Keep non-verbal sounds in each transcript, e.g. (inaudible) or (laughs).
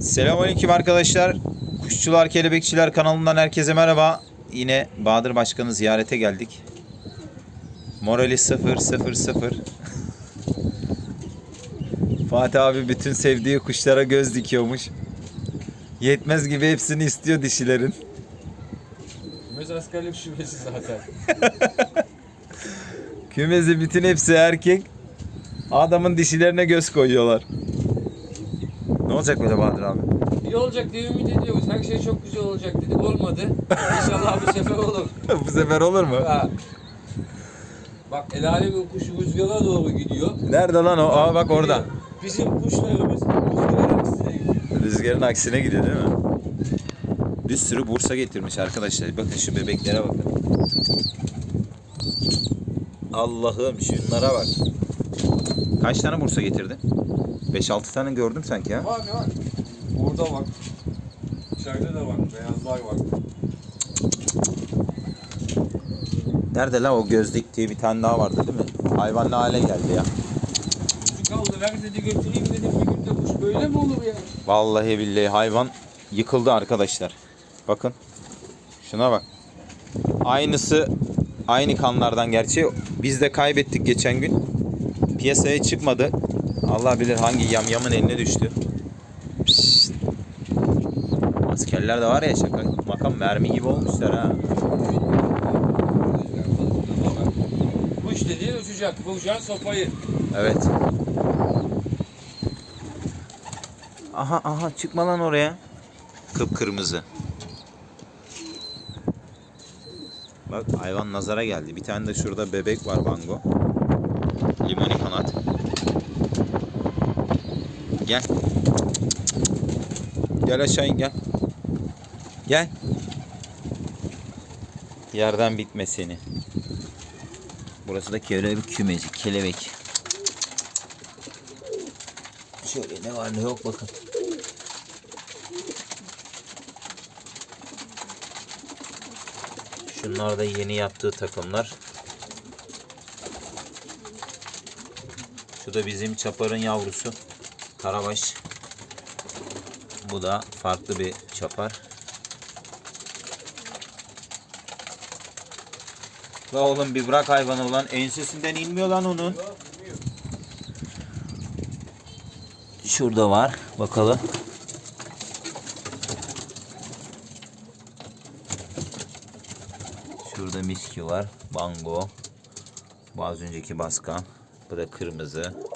Selamünaleyküm arkadaşlar. Kuşçular Kelebekçiler kanalından herkese merhaba. Yine Bahadır Başkan'ı ziyarete geldik. Morali 0 0 0. Fatih abi bütün sevdiği kuşlara göz dikiyormuş. Yetmez gibi hepsini istiyor dişilerin. Kümez askerlik şubesi zaten. (laughs) Kümesi bütün hepsi erkek. Adamın dişilerine göz koyuyorlar. Olacak böyle Bahadır abi? İyi olacak diye ümit ediyoruz. Her şey çok güzel olacak dedik. Olmadı. İnşallah bu sefer olur. (laughs) Bu sefer olur mu? Ha. Bak el alemin kuşu rüzgara doğru gidiyor. Nerede lan o? Aa bak orada. Bizim kuşlarımız rüzgarın aksine gidiyor. Rüzgarın aksine gidiyor değil mi? Bir sürü bursa getirmiş arkadaşlar. Bakın şu bebeklere bakın. Allah'ım şunlara bak. Kaç tane bursa getirdin? 5-6 tane gördüm sanki ya. Var var. Orada bak. İçeride de var. Beyazlar var. Nerede la o gözlük diye bir tane daha vardı değil mi? Hayvan ne hale geldi ya. Çocuk aldı ver dedi götüreyim dedim. Bir günde kuş böyle mi olur ya? Vallahi billahi hayvan yıkıldı arkadaşlar. Bakın. Şuna bak. Aynısı aynı kanlardan gerçi. Biz de kaybettik geçen gün. Piyasaya çıkmadı. Allah bilir hangi yamyamın eline düştü. Pişt. Askerler de var ya şaka. Makam mermi gibi olmuşlar ha. Kuş dediğin uçacak. Vuracaksın sopayı. Evet. Aha aha çıkma lan oraya. Kıpkırmızı. Bak hayvan nazara geldi. Bir tane de şurada bebek var bango. Limoni kanat. Gel. Gel aşağı in gel. Gel. Yerden bitme seni. Burası da kelebek kümeci, kelebek. Şöyle ne var ne yok bakın. Şunlar da yeni yaptığı takımlar. Şu da bizim çaparın yavrusu. Karabaş. Bu da farklı bir çapar. La oğlum bir bırak hayvanı lan. Ensesinden inmiyor lan onun. Şurada var. Bakalım. Şurada miski var. Bango. Bu az önceki baskan. Bu da kırmızı.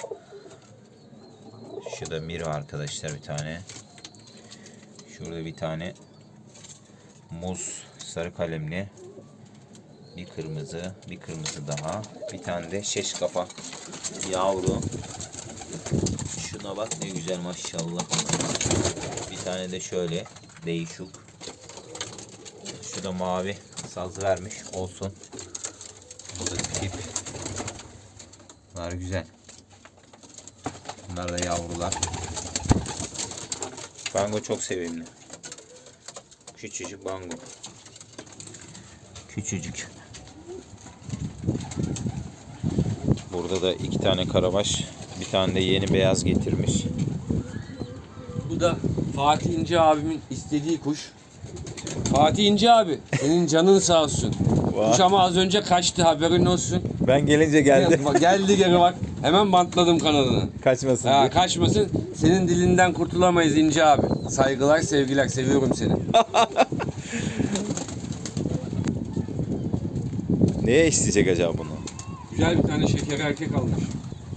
Şu da Miro arkadaşlar bir tane. Şurada bir tane muz sarı kalemli. Bir kırmızı, bir kırmızı daha. Bir tane de şeş kafa yavru. Şuna bak ne güzel maşallah. Bir tane de şöyle değişik. Şu da mavi saz vermiş olsun. Bu da tip. Bunlar güzel. Bunlar da yavrular. Bango çok sevimli. Küçücük bango. Küçücük. Burada da iki tane karabaş, bir tane de yeni beyaz getirmiş. Bu da Fatih İnce abimin istediği kuş. Fatih İnce abi senin canın sağ olsun. Kuş ama az önce kaçtı haberin olsun. Ben gelince geldi. Geldi geri bak. (laughs) Hemen bantladım kanadını. Kaçmasın Ha, diye. kaçmasın. Senin dilinden kurtulamayız İnce abi. Saygılar sevgiler seviyorum seni. (laughs) Neye eşleyecek acaba bunu? Güzel bir tane şeker erkek almış.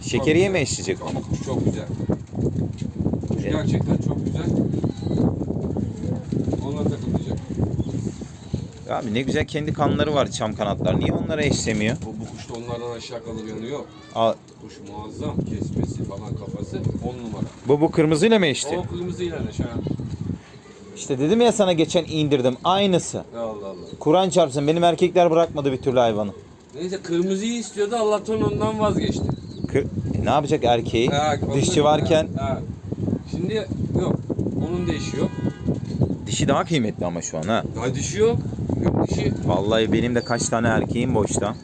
Şekeriye mi eşleyecek onu? Ama kuş çok güzel. Kuş Evet. gerçekten çok güzel. Ona takılacak. Abi ne güzel kendi kanları var çam kanatlar. Niye onlara eşlemiyor? Bu, bu kuş da onlardan aşağı kalır yanı yok. Aa, Kuş muazzam. Kesmesi falan kafası on numara. bu bu kırmızıyla mı eşti? O kırmızıyla aşağı. İşte dedim ya sana geçen indirdim. Aynısı. Allah Allah. Kur'an çarpsın benim erkekler bırakmadı bir türlü hayvanı. Neyse kırmızıyı istiyordu Allah'tan ondan vazgeçti. Kır... E, ne yapacak erkeği? Ha, Dişçi varken Ha, ha. Şimdi yok. Onun da işi yok. dişi daha kıymetli ama şu an ha. Daha dişi yok. Yok dişi. Vallahi benim de kaç tane erkeğim boşta.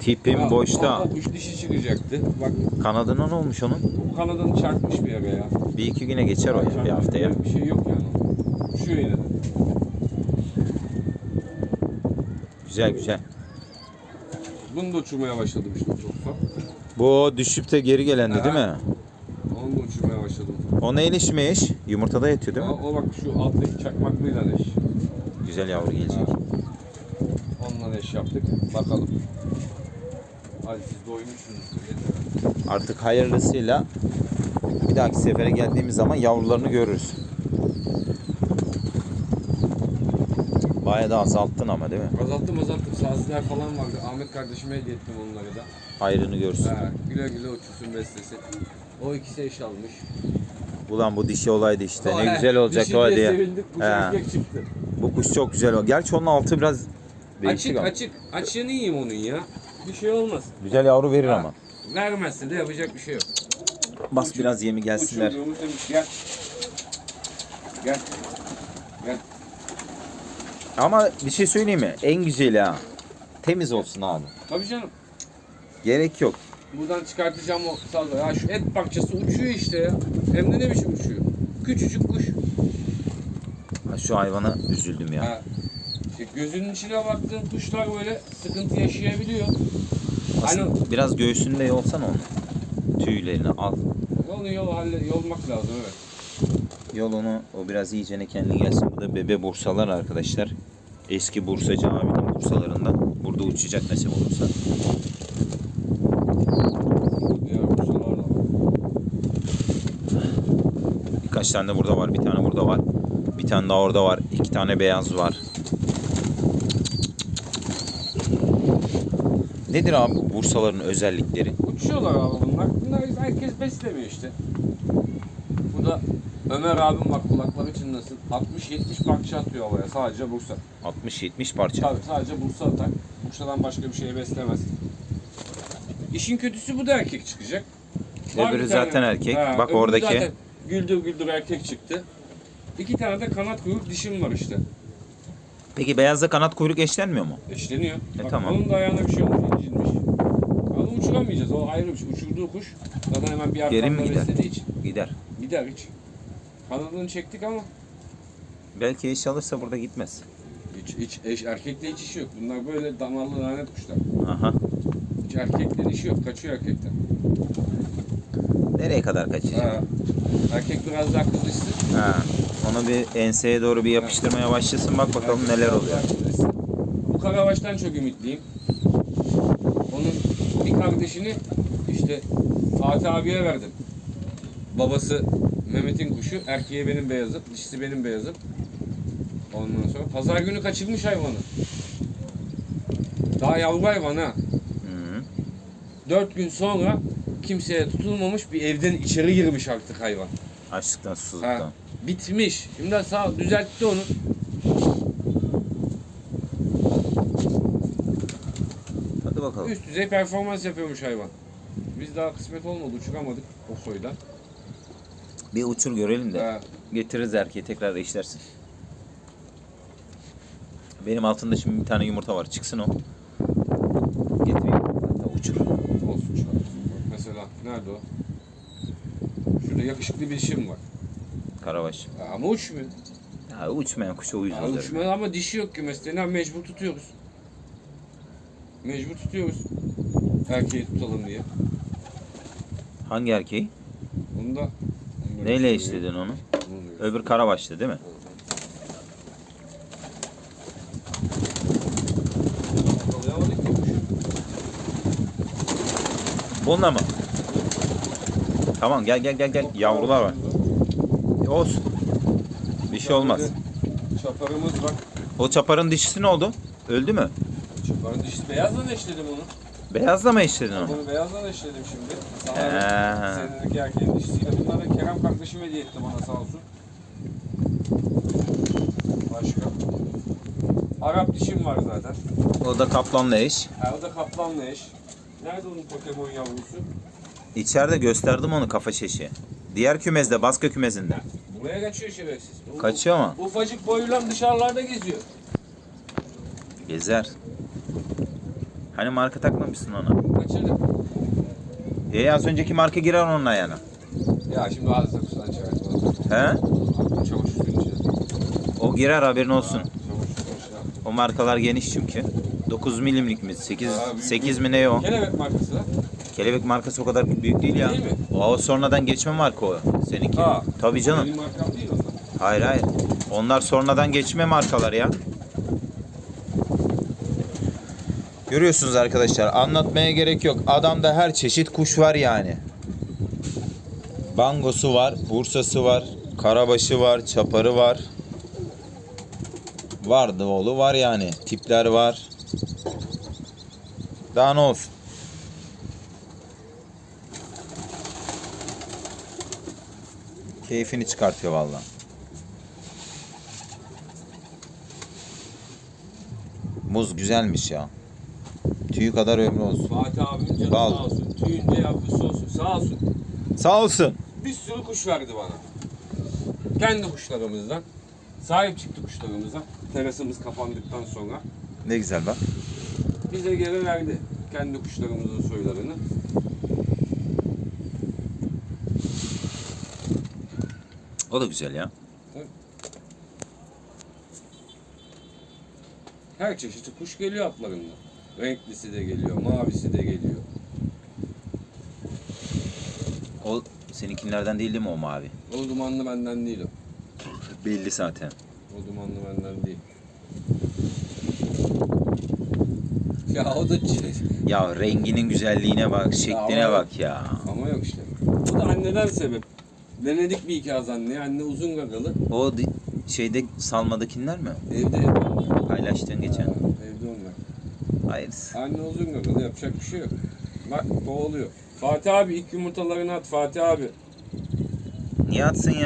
Tipim Ya, boşta. Kuş dişi çıkacaktı. Bak Kanadına ne olmuş onun? bu kanadını çarpmış bir yere ya. Bir iki güne geçer o ya bir haftaya. Bir şey yok yani. Şu yine de. Güzel güzel. Bunu da uçurmaya başladım işte ufak ufak. Bu düşüp de geri gelendi değil mi? Onu da uçurmaya başladım. O neyle işmeyiş? Yumurtada yatıyor değil mi? O, o bak şu alttaki çakmaklıyla eş. Güzel yavru gelecek. Onunla eş yaptık. Bakalım. Hadi siz doymuşsunuz. Yeter. Artık hayırlısıyla bir dahaki sefere geldiğimiz zaman yavrularını görürüz. Bayağı da azalttın ama değil mi? Azalttım azalttım. Sazlar falan vardı. Ahmet kardeşime hediye ettim onları da. Hayrını görsün. Ha, güle güle uçursun bestesi. O ikisi eş almış. Ulan bu dişi olaydı işte. Ne he, güzel olacaktı dişi o diye sevindik. Bu He. erkek çıktı. Bu kuş çok güzel. Gerçi onun altı biraz değişik Açık ama. açık. Açığını yiyeyim onun ya. Bir şey olmaz. Güzel yavru verir Ha, ama. Vermezse de yapacak bir şey yok. Bas biraz yemi gelsinler. Uçurduğumuz demiş gel. Gel. Gel. Ama bir şey söyleyeyim mi? En güzeli ha. Temiz olsun abi. Tabii canım. Gerek yok. Buradan çıkartacağım o salda. Ya şu et parçası uçuyor işte ya. Hem de ne biçim uçuyor. Küçücük kuş. Ha, Şu hayvana üzüldüm ya. Ha. İşte gözünün içine baktığın kuşlar böyle sıkıntı yaşayabiliyor. Hani Aslında biraz göğsünde yolsan onu. Tüylerini al. onu yol halle yolmak lazım evet. Yol onu o biraz iyicene kendi gelsin. Bu da bebe bursalar arkadaşlar. Eski bursacı abinin bursalarından. Burada uçacak nasip olursa. Birkaç tane de burada var. Bir tane burada var. Bir tane daha orada var. İki tane beyaz var. Nedir abi bu bursaların özellikleri? Uçuyorlar abi bunlar. Bunlar herkes beslemiyor işte. Bu da Ömer abim bak kulakları çınlasın. 60-70 parça atıyor havaya sadece Bursa. 60-70 parça. Tabii sadece Bursa atar. Bursa'dan başka bir şey beslemez. İşin kötüsü bu da erkek çıkacak. Var Öbürü bir tane- zaten erkek. Bak öbürü oradaki. zaten güldür güldür erkek çıktı. İki tane de kanat kuyruk dişim var işte. Peki beyazla kanat kuyruk eşlenmiyor mu? Eşleniyor. E, Bak, tamam. Onun da ayağına bir şey olmuş, incinmiş. Ama uçuramayacağız. O ayrı bir şey. Uçurduğu kuş zaten hemen bir Geri mi gider? beslediği için. Gider. Gider hiç. Kanadını çektik ama Belki eş alırsa burada gitmez. hiç, hiç eş, erkekle hiç işi yok. Bunlar böyle damarlı lanet kuşlar. Aha. Hiç erkekle işi yok. Kaçıyor erkekten. Nereye kadar kaçacak? Ha. Erkek biraz daha kızışsın. Ha. Onu bir enseye doğru bir yapıştırmaya başlasın. Bak bakalım neler oluyor. Bu Karavaş'tan çok ümitliyim. Onun bir kardeşini işte Fatih abiye verdim. Babası Mehmet'in kuşu, erkeği benim beyazım, dişisi benim beyazım. Ondan sonra pazar günü kaçırmış hayvanı. Daha yavru hayvan ha. Hı. Dört gün sonra kimseye tutulmamış bir evden içeri girmiş artık hayvan. Açlıktan Ha, susuzluktan. bitmiş. Şimdi sağ düzeltti onu. Hadi bakalım. Üst düzey performans yapıyormuş hayvan. Biz daha kısmet olmadı, uçuramadık o soydan. Bir uçur görelim de. Ha, Getiririz erkeği tekrar eşlersin. Benim altında şimdi bir tane yumurta var. Çıksın o. Getireyim. Hatta uçur. olsun şu an. Mesela nerede o? Yakışıklı bir dişim var. Karabaş. Ama uçmuyor. Ya uçmayan kuşa uyuz olurum. uçmuyor ama dişi yok ki mesela mecbur tutuyoruz. Mecbur tutuyoruz. Erkeği tutalım diye. Hangi erkeği? Onu da... Neyle eşledin onu? Öbür karabaşlı değil mi? Bununla mı? Tamam gel gel gel gel. Yavrular var. E, Olsun. Bir şey olmaz. Çaparımız var. O çaparın dişisi ne oldu? Öldü mü? Çaparın dişisi beyazla eşledim onu. Beyazla mı eşledin onu? Bunu beyazla eşledim şimdi. Sana senedeki erkeğin dişisiyle. Bunları Kerem kardeşim hediye etti bana sağ olsun. Başka. Arap dişim var zaten. O da kaplanla eş. Ha, o da kaplanla eş. Nerede onun Pokemon yavrusu? İçeride gösterdim onu kafa şeşi. Diğer kümezde, Baska kümezinde. Buraya kaçıyor şerefsiz. Bu- Kaçıyor mu? Ufacık boyuyla dışarılarda geziyor. Gezer. Hani marka takmamışsın ona. Kaçırdım. E az önceki marka girer onun ayağına. Ya şimdi ağzına kusan çıkartma. He? Çavuş. O girer haberin olsun. Çavuş içine attım. O markalar geniş çünkü. 9 milimlik mi? 8 Aa, büyük 8 mi ne o? Kelebek markası lan. Kelebek markası o kadar büyük değil ya. Değil mi? O, sonradan geçme marka o. Seninki. Ha. Tabii canım. Benim markam değil onlar. Hayır hayır. Onlar sonradan geçme markalar ya. Görüyorsunuz arkadaşlar. Anlatmaya gerek yok. Adamda her çeşit kuş var yani. Bangosu var, bursası var, karabaşı var, çaparı var. Vardı oğlu var yani. Tipler var. Daha ne olsun? Keyfini çıkartıyor vallahi. Muz güzelmiş ya. Tüyü kadar ömrü olsun. Fatih abim canı Bal. sağ olsun. Tüyünce yavrusu olsun. Sağ olsun. Sağ olsun. Bir sürü kuş verdi bana. Kendi kuşlarımızdan. Sahip çıktı kuşlarımıza. Terasımız kapandıktan sonra. Ne güzel bak. Bize geri verdi. Kendi kuşlarımızın soylarını. O da güzel ya. Her çeşit kuş geliyor atlarında. Renklisi de geliyor, mavisi de geliyor. O seninkilerden değil değil mi o mavi? O dumanlı benden değil o. Belli zaten. O dumanlı benden değil. Ya o da Ya renginin güzelliğine bak, şekline ama- bak ya. ama yok işte. Bu da anneden sebep. Denedik bir iki az anne. Anne uzun gagalı. O di- şeyde salmadakiler mi? Evde evde onlar. Paylaştığın geçen. Evde onlar. Hayır. Anne uzun gagalı yapacak bir şey yok. Bak boğuluyor. Fatih abi ilk yumurtalarını at Fatih abi. Niye atsın ya?